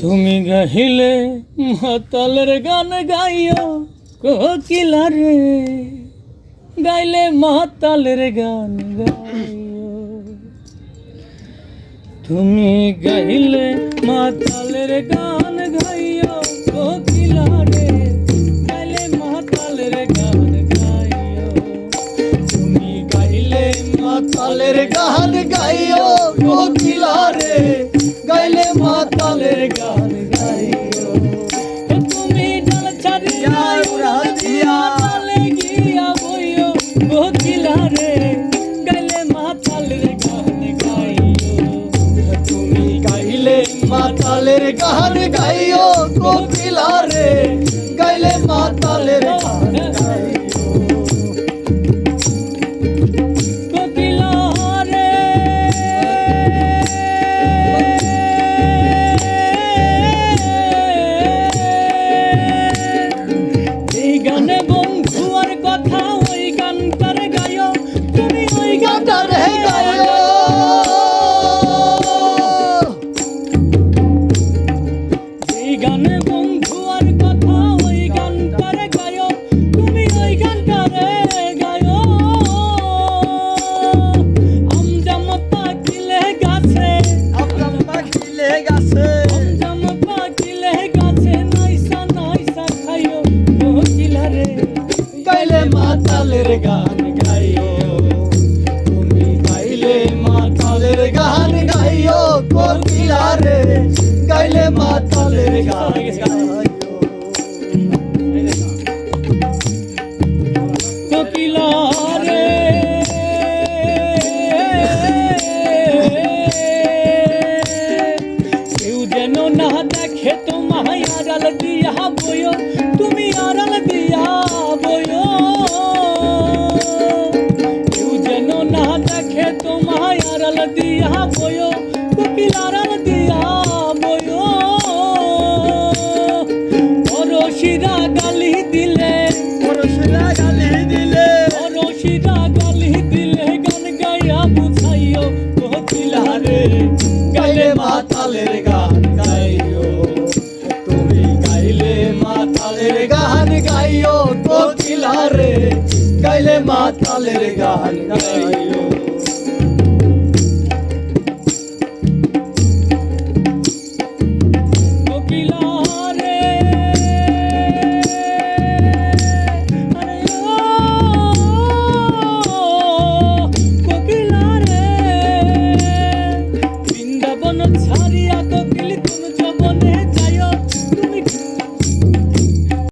তুমি গাহিলে মাতালের গান গাইও, কোকিলা রে। গাইলে মাতালের গান গাইও। তুমি গাইলে মাতালের গান গাইও, কোকিলা রে। গাইলে মাতালের গান গাইও। তুমি গাইলে মাতালের গান গাইও, কোকিলা রে। মাতালের গান গাইও কোকিলা গানে বন্ধু আর কথা ওই গায়ো তুমি ওই গানটারে গায়ো আমজাম পাকিলে গাছে। পাখিলে গাছে। আমজাম পাকিলে গাছে নাইসা নাইসা খাইও কোকিলা রে গাইলে মাতালের গান खेतों महायाजा लगी यह কিলারে গাইলে মাতালের গান গাইলো। ছাড়িয়া কোকিল তুমি